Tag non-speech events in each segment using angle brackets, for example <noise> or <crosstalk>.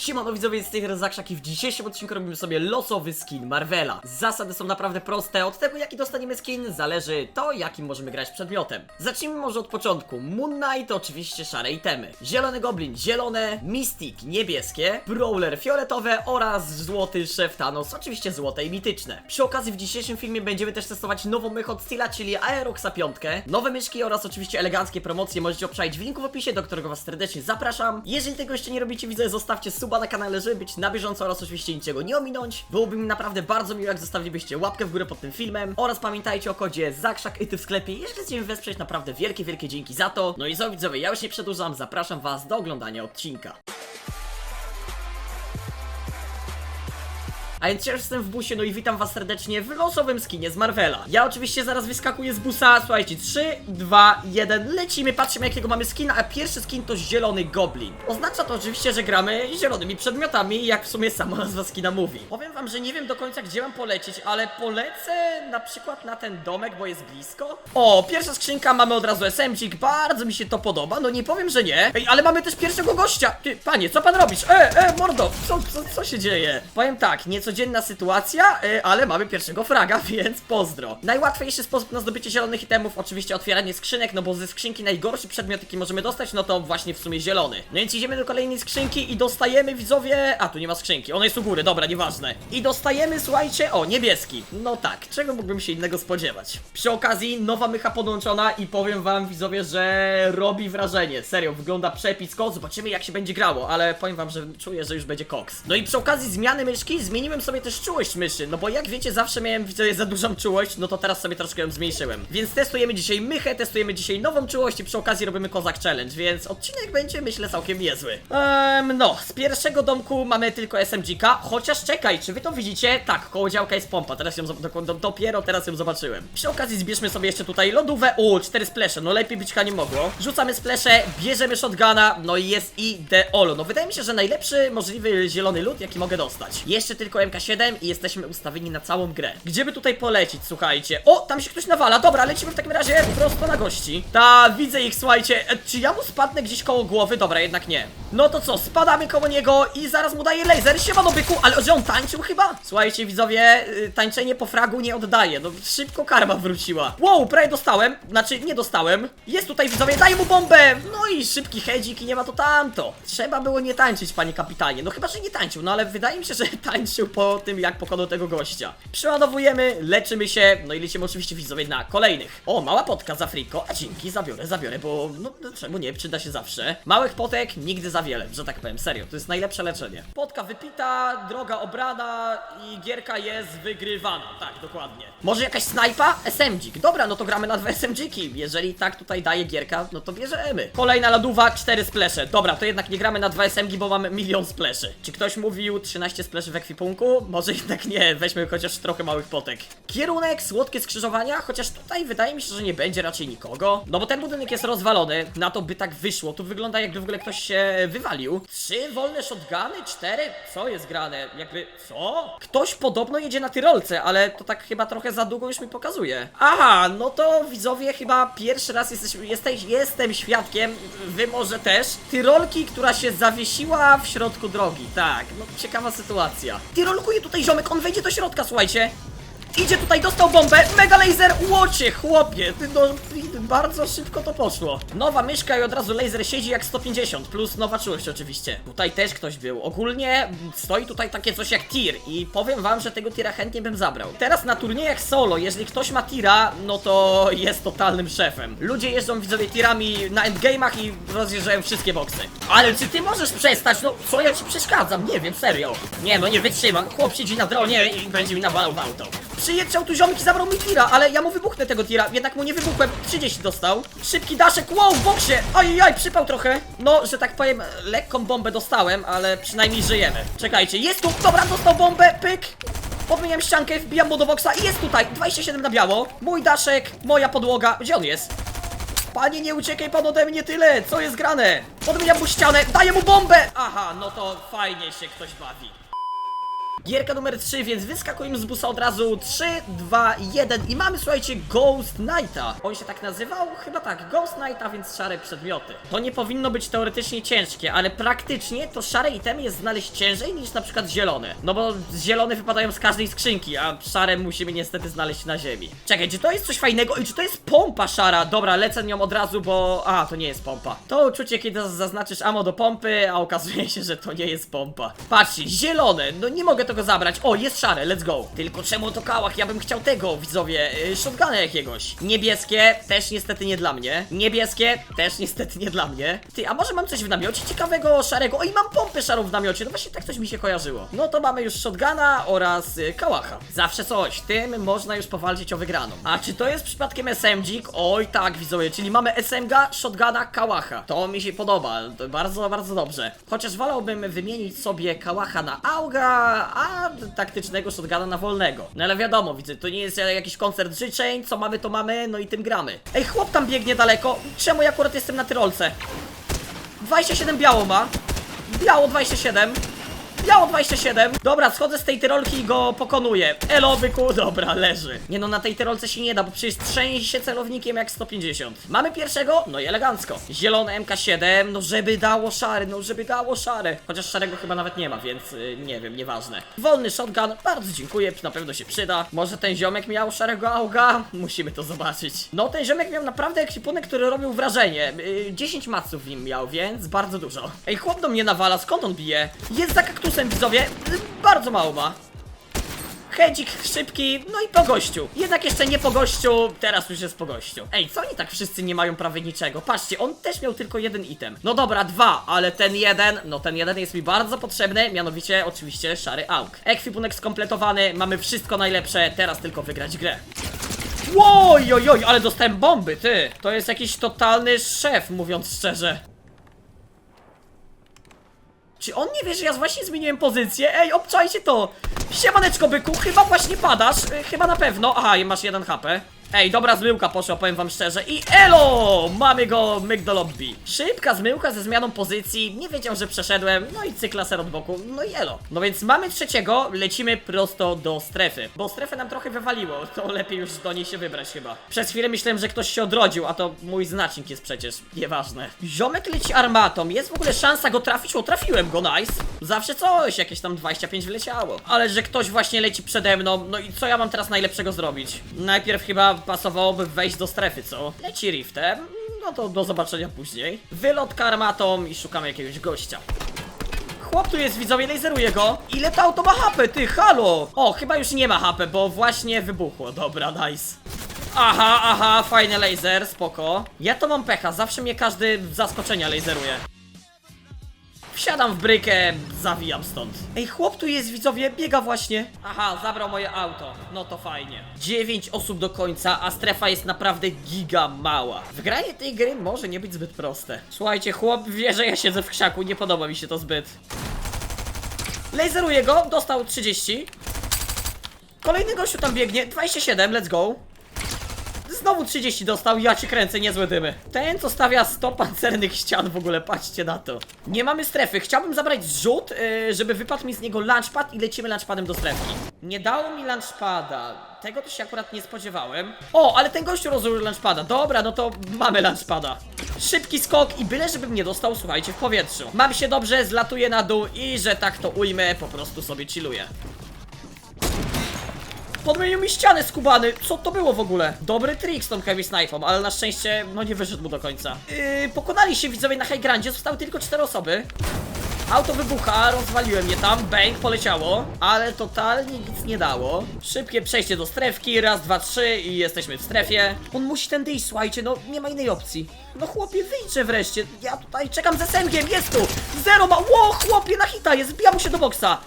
Siemano widzowie, z tych Zakrzak i w dzisiejszym odcinku robimy sobie losowy skin Marvela. Zasady są naprawdę proste, od tego jaki dostaniemy skin zależy to jakim możemy grać przedmiotem. Zacznijmy może od początku. Moon Knight oczywiście szare itemy. Zielony Goblin zielone, Mystic niebieskie, Brawler fioletowe oraz złoty szef Thanos oczywiście złote i mityczne. Przy okazji w dzisiejszym filmie będziemy też testować nową mychę od Steela, czyli Aeroxa 5, nowe myszki oraz oczywiście eleganckie promocje możecie obczaić w linku w opisie, do którego was serdecznie zapraszam. Jeżeli tego jeszcze nie robicie, widzę, zostawcie suba na kanale, żeby być na bieżąco oraz oczywiście niczego nie ominąć. Byłoby mi naprawdę bardzo miło, jak zostawilibyście łapkę w górę pod tym filmem oraz pamiętajcie o kodzie ZAKSZAK w sklepie, jeżeli chcecie mnie wesprzeć, naprawdę wielkie, wielkie dzięki za to. No i co widzowie, ja już nie przedłużam, zapraszam was do oglądania odcinka. A więc ja jestem w busie, no i witam was serdecznie w losowym skinie z Marvela. Ja oczywiście zaraz wyskakuję z busa, słuchajcie, 3, 2, 1, lecimy, patrzymy jakiego mamy skina, a pierwszy skin to zielony goblin. Oznacza to oczywiście, że gramy zielonymi przedmiotami, jak w sumie sama nazwa skina mówi. Powiem wam, że nie wiem do końca gdzie mam polecieć, ale polecę na przykład na ten domek, bo jest blisko. O, pierwsza skrzynka, mamy od razu SMG, bardzo mi się to podoba, no nie powiem, że nie. Ej, ale mamy też pierwszego gościa. Ty, panie, co pan robisz? E, e, mordo, co, co, co się dzieje? Powiem tak, niecodzienna sytuacja, e, ale mamy pierwszego fraga, <laughs> więc pozdro. Najłatwiejszy sposób na zdobycie zielonych itemów, oczywiście otwieranie skrzynek, no bo ze skrzynki najgorszy przedmiot, jaki możemy dostać, no to właśnie w sumie zielony. No więc idziemy do kolejnej skrzynki i dostajemy, widzowie... A, tu nie ma skrzynki, ona jest u góry, dobra, nieważne. I dostajemy, słuchajcie, o, niebieski. No tak, czego mógłbym się innego spodziewać? Przy okazji, nowa mycha podłączona i powiem wam, widzowie, że robi wrażenie. Serio, wygląda przepicko, zobaczymy jak się będzie grało, ale powiem wam, że czuję, że już będzie koks. No i przy okazji zmiany myszki zmieniłem sobie też czułość myszy, no bo jak wiecie, zawsze miałem, widzowie, za dużą czułość, no to teraz sobie troszkę ją zmniejszyłem. Więc testujemy dzisiaj mychę, testujemy dzisiaj nową czułość i przy okazji robimy kozak challenge, więc odcinek będzie, myślę, całkiem niezły. Ehm, no, z pierwszego domku mamy tylko SMG-ka, chociaż czekaj, czy wy to widzicie? Tak, koło działka jest pompa, teraz ją, dopiero teraz ją zobaczyłem. Przy okazji zbierzmy sobie jeszcze tutaj lodówę, o, cztery splesze, no lepiej być nie mogło. Rzucamy splesze, bierzemy shotguna, no i jest ideolo. No wydaje mi się, że najlepszy możliwy zielony lód, jaki mogę dostać. Jeszcze tylko MK7 i jesteśmy ustawieni na całą grę. Gdzie by tutaj polecić, słuchajcie? O, tam się ktoś nawala, dobra, lecimy w takim razie prosto na gości. Ta, widzę ich, słuchajcie, e, czy ja mu spadnę gdzieś koło głowy? Dobra, jednak nie. No to co, spadamy koło niego i zaraz mu daję laser, siemano byku, ale że on tańczył chyba? Słuchajcie, widzowie, y, tańczenie po fragu nie oddaje, no szybko karma wróciła. Wow, prawie dostałem, znaczy nie dostałem. Jest tutaj, widzowie, daj mu bombę! No i szybki hedzik i nie ma to tamto. Trzeba było nie tańczyć, panie kapitanie, no chyba, że nie tańczył, no ale wydaje mi się, że <laughs> tańczył po tym, jak pokonał tego gościa. Przeładowujemy, leczymy się, no i lecimy oczywiście, widzowie, na kolejnych. O, mała potka za friko, a dzięki, zabiorę, zabiorę, bo no, no czemu nie, przyda się zawsze. Małych potek nigdy za wiele, że tak powiem, serio, to jest najlepsze leczenie. Potka wypita, droga obrana i gierka jest wygrywana, tak, dokładnie. Może jakaś snajpa? SMG. Dobra, no to gramy na dwa SMG-ki. Jeżeli tak tutaj daje gierka, no to bierzemy. Kolejna lodówa, cztery splesze. Dobra, to jednak nie gramy na dwa SMG, bo mamy milion spleszy. Czy ktoś mówił 13 spleszy w ekwipunku? Może jednak nie, weźmy chociaż trochę małych potek. Kierunek, słodkie skrzyżowania, chociaż tutaj wydaje mi się, że nie będzie raczej nikogo. No bo ten budynek jest rozwalony, na to by tak wyszło. Tu wygląda jakby w ogóle ktoś się wywalił. Trzy wolne shotguny, cztery? Co jest grane? Jakby, co? Ktoś podobno jedzie na tyrolce, ale to tak chyba trochę za długo już mi pokazuje. Aha, no to widzowie chyba pierwszy raz jesteś, jesteś, jestem świadkiem, wy może też, tyrolki, która się zawiesiła w środku drogi. Tak, no ciekawa sytuacja. Tyrolkuje tutaj ziomek, on wejdzie do środka, słuchajcie. Idzie tutaj, dostał bombę, mega laser, łocie, chłopie, ty no, bardzo szybko to poszło. Nowa myszka i od razu laser siedzi jak 150, plus nowa czułość oczywiście. Tutaj też ktoś był. Ogólnie stoi tutaj takie coś jak tir i powiem wam, że tego tira chętnie bym zabrał. Teraz na turniejach solo, jeżeli ktoś ma tira, no to jest totalnym szefem. Ludzie jeżdżą widzowie tirami na endgame'ach i rozjeżdżają wszystkie boksy. Ale czy ty możesz przestać? No, co ja ci przeszkadzam? Nie wiem, serio. Nie, no nie wytrzymam. Chłop siedzi na dronie i będzie mi nawalał w auto. Przyjechał tu ziomki, zabrał mi tira, ale ja mu wybuchnę tego tira, jednak mu nie wybuchłem. 30 dostał. Szybki daszek, wow, w boksie! Ojej, przypał trochę. No, że tak powiem, lekką bombę dostałem, ale przynajmniej żyjemy. Czekajcie, jest tu, dobra, dostał bombę, pyk. Podmieniam ściankę, wbijam mu do boksa i jest tutaj, 27 na biało. Mój daszek, moja podłoga. Gdzie on jest? Panie, nie uciekaj pan ode mnie tyle! Co jest grane? Podmieniam mu ścianę, daję mu bombę! Aha, no to fajnie się ktoś bawi. Gierka numer 3, więc wyskakujemy z busa od razu 3, 2, 1 i mamy, słuchajcie, Ghost Knighta. On się tak nazywał? Chyba tak, Ghost Knighta, więc szare przedmioty. To nie powinno być teoretycznie ciężkie, ale praktycznie to szare itemy jest znaleźć ciężej niż na przykład zielone. No bo zielone wypadają z każdej skrzynki, a szare musimy niestety znaleźć na ziemi. Czekaj, czy to jest coś fajnego i czy to jest pompa szara? Dobra, lecę nią od razu, bo... A, to nie jest pompa. To uczucie, kiedy zaznaczysz ammo do pompy, a okazuje się, że to nie jest pompa. Patrzcie, zielone, no nie mogę tego zabrać. O, jest szare, let's go. Tylko czemu to kałach? Ja bym chciał tego, widzowie, yy, shotguna jakiegoś. Niebieskie, też niestety nie dla mnie. Niebieskie, też niestety nie dla mnie. Ty, a może mam coś w namiocie ciekawego, szarego? O, i mam pompę szarą w namiocie, no właśnie tak coś mi się kojarzyło. No to mamy już shotguna oraz yy, kałacha. Zawsze coś, tym można już powalczyć o wygraną. A czy to jest przypadkiem SMG? Oj tak, widzowie, czyli mamy SMG, shotguna, kałacha. To mi się podoba, to bardzo, bardzo dobrze. Chociaż wolałbym wymienić sobie kałacha na auga, a taktycznego shotguna na wolnego. No ale wiadomo, widzę, to nie jest jakiś koncert życzeń, co mamy to mamy, no i tym gramy. Ej, chłop tam biegnie daleko, czemu ja akurat jestem na tyrolce? 27 biało ma. Biało 27. Biało 27. Dobra, schodzę z tej tyrolki i go pokonuję. Elo, byku, dobra, leży. Nie no, na tej tyrolce się nie da, bo przecież trzęsie celownikiem jak 150. Mamy pierwszego? No i elegancko. Zielony MK7, no żeby dało szary, no żeby dało szare. Chociaż szarego chyba nawet nie ma, więc y, nie wiem, nieważne. Wolny shotgun, bardzo dziękuję, na pewno się przyda. Może ten ziomek miał szarego auga? Musimy to zobaczyć. No, ten ziomek miał naprawdę ekwipunek, który robił wrażenie. Y, 10 maców w nim miał, więc bardzo dużo. Ej, chłop do mnie nawala, skąd on bije? Jest za kaktusem, widzowie. Y, Bardzo mało ma. Hedzik szybki, no i po gościu. Jednak jeszcze nie po gościu, teraz już jest po gościu. Ej, co oni tak wszyscy nie mają prawie niczego? Patrzcie, on też miał tylko jeden item. No dobra, dwa, ale ten jeden, no ten jeden jest mi bardzo potrzebny, mianowicie oczywiście szary auk. Ekwipunek skompletowany, mamy wszystko najlepsze, teraz tylko wygrać grę. Oj, oj, oj, ale dostałem bomby, ty. To jest jakiś totalny szef, mówiąc szczerze. Czy on nie wie, że ja właśnie zmieniłem pozycję? Ej, obczajcie to! Siemaneczko byku, chyba właśnie padasz, y, chyba na pewno. Aha, masz jeden HP. Ej, dobra zmyłka poszła, powiem wam szczerze. I elo! Mamy go, myk do lobby. Szybka zmyłka ze zmianą pozycji, nie wiedział, że przeszedłem, no i cyklaser od boku, no i elo. No więc mamy trzeciego, lecimy prosto do strefy. Bo strefę nam trochę wywaliło, <laughs> to lepiej już do niej się wybrać chyba. Przez chwilę myślałem, że ktoś się odrodził, a to mój znacznik jest przecież, nieważne. Ziomek leci armatą, jest w ogóle szansa go trafić? O, trafiłem go, nice. Zawsze coś, jakieś tam 25 wleciało. Ale że ktoś właśnie leci przede mną, no i co ja mam teraz najlepszego zrobić? Najpierw chyba pasowałoby wejść do strefy, co? Leci riftem, no to do zobaczenia później. Wylot armatą i szukamy jakiegoś gościa. Chłop tu jest, widzowie, laseruje go. Ile to auto ma HP, ty, halo! O, chyba już nie ma HP, bo właśnie wybuchło. Dobra, nice. Aha, aha, fajny laser, spoko. Ja to mam pecha, zawsze mnie każdy z zaskoczenia laseruje. Wsiadam w brykę, zawijam stąd. Ej, chłop tu jest, widzowie, biega właśnie. Aha, zabrał moje auto. No to fajnie. 9 osób do końca, a strefa jest naprawdę giga mała. Wgranie tej gry może nie być zbyt proste. Słuchajcie, chłop wie, że ja siedzę w krzaku, nie podoba mi się to zbyt. Laseruję go, dostał 30. Kolejny gościu tam biegnie, 27, let's go. Znowu 30 dostał, ja ci kręcę, niezłe dymy. Ten, co stawia 100 pancernych ścian w ogóle, patrzcie na to. Nie mamy strefy, chciałbym zabrać zrzut, yy, żeby wypadł mi z niego launchpad i lecimy launchpadem do strefki. Nie dało mi launchpada, tego to się akurat nie spodziewałem. O, ale ten gościu rozłożył launchpada, dobra, no to mamy launchpada. Szybki skok i byle żebym nie dostał, słuchajcie, w powietrzu. Mam się dobrze, zlatuję na dół i, że tak to ujmę, po prostu sobie chilluję. Podmienił mi ścianę skubany, co to było w ogóle? Dobry trik z tą heavy snipą, ale na szczęście, no nie wyszedł mu do końca. Yy, pokonali się widzowie na high grandzie, zostały tylko cztery osoby. Auto wybucha, rozwaliłem je tam, bang, poleciało, ale totalnie nic nie dało. Szybkie przejście do strefki, raz, dwa, trzy i jesteśmy w strefie. On musi tędy iść, słuchajcie, no nie ma innej opcji. No chłopie, wyjdźże wreszcie, ja tutaj czekam ze sęgiem, jest tu! Zero ma, ło, chłopie, na hita jest, wbija mu się do boksa.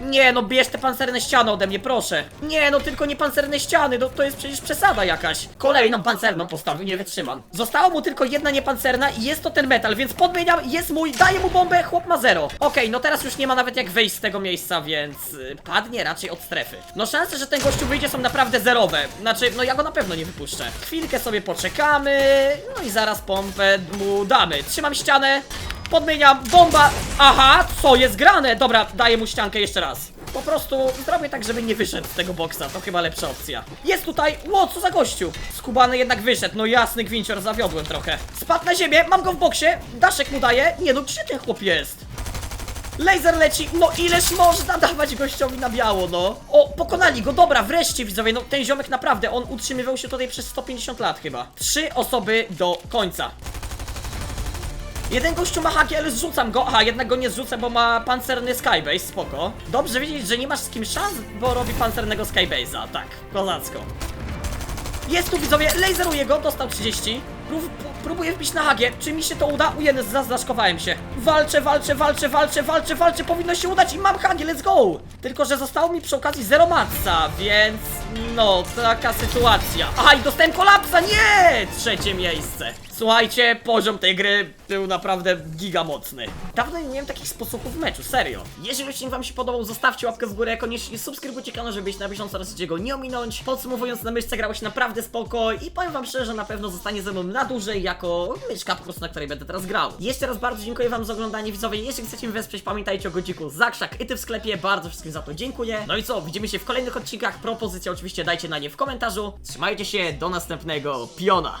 Nie, no bierz te pancerne ściany ode mnie, proszę. Nie, no tylko nie pancerne ściany, no to jest przecież przesada jakaś. Kolejną pancerną postawił, nie wytrzymam. Została mu tylko jedna niepancerna i jest to ten metal, więc podmieniam, jest mój, daję mu bombę, chłop ma zero. Okej, no teraz już nie ma nawet jak wyjść z tego miejsca, więc y, padnie raczej od strefy. No szanse, że ten gościu wyjdzie są naprawdę zerowe. Znaczy, no ja go na pewno nie wypuszczę. Chwilkę sobie poczekamy, no i zaraz pompę mu damy. Trzymam ścianę. Podmieniam, bomba! Aha, co jest grane? Dobra, daję mu ściankę jeszcze raz. Po prostu zrobię tak, żeby nie wyszedł z tego boksa, to chyba lepsza opcja. Jest tutaj, ło, co za gościu? Skubany jednak wyszedł, no jasny gwincior, zawiodłem trochę. Spadł na ziemię, mam go w boksie, daszek mu daje. Nie no, gdzie ten chłop jest? Laser leci, no ileż można <laughs> dawać gościowi na biało, no. O, pokonali go, dobra, wreszcie widzowie, no ten ziomek naprawdę, on utrzymywał się tutaj przez 150 lat chyba. Trzy osoby do końca. Jeden gościu ma haki, ale zrzucam go. Aha, jednak go nie zrzucę, bo ma pancerny skybase, spoko. Dobrze wiedzieć, że nie masz z kim szans, bo robi pancernego skybase'a, tak, kozacko. Jest tu widzowie, laseruje go, dostał 30. Prób, próbuję wbić na hagie. Czy mi się to uda? Ujeny, zaszkowałem się. Walczę, walczę, walczę, walczę, walczę, walczę. Powinno się udać i mam hagie, let's go! Tylko, że zostało mi przy okazji zero matca, więc no, taka sytuacja. Aha, i dostałem kolapsa, nie! Trzecie miejsce. Słuchajcie, poziom tej gry był naprawdę giga mocny. Dawno nie miałem takich sposobów w meczu, serio. Jeżeli odcinek wam się podobał, zostawcie łapkę w górę, koniecznie subskrybujcie kanał, żeby być na bieżąco oraz go nie ominąć. Podsumowując, na myszce grało się naprawdę spoko i powiem wam szczerze, że na pewno zostanie ze mną na dłużej jako myszka po prostu, na której będę teraz grał. Jeszcze raz bardzo dziękuję wam za oglądanie widzowie, jeżeli chcecie mnie wesprzeć, pamiętajcie o godziku Zakrzak i ty w sklepie, bardzo wszystkim za to dziękuję. No i co, widzimy się w kolejnych odcinkach, propozycje oczywiście dajcie na nie w komentarzu. Trzymajcie się, do następnego, piona!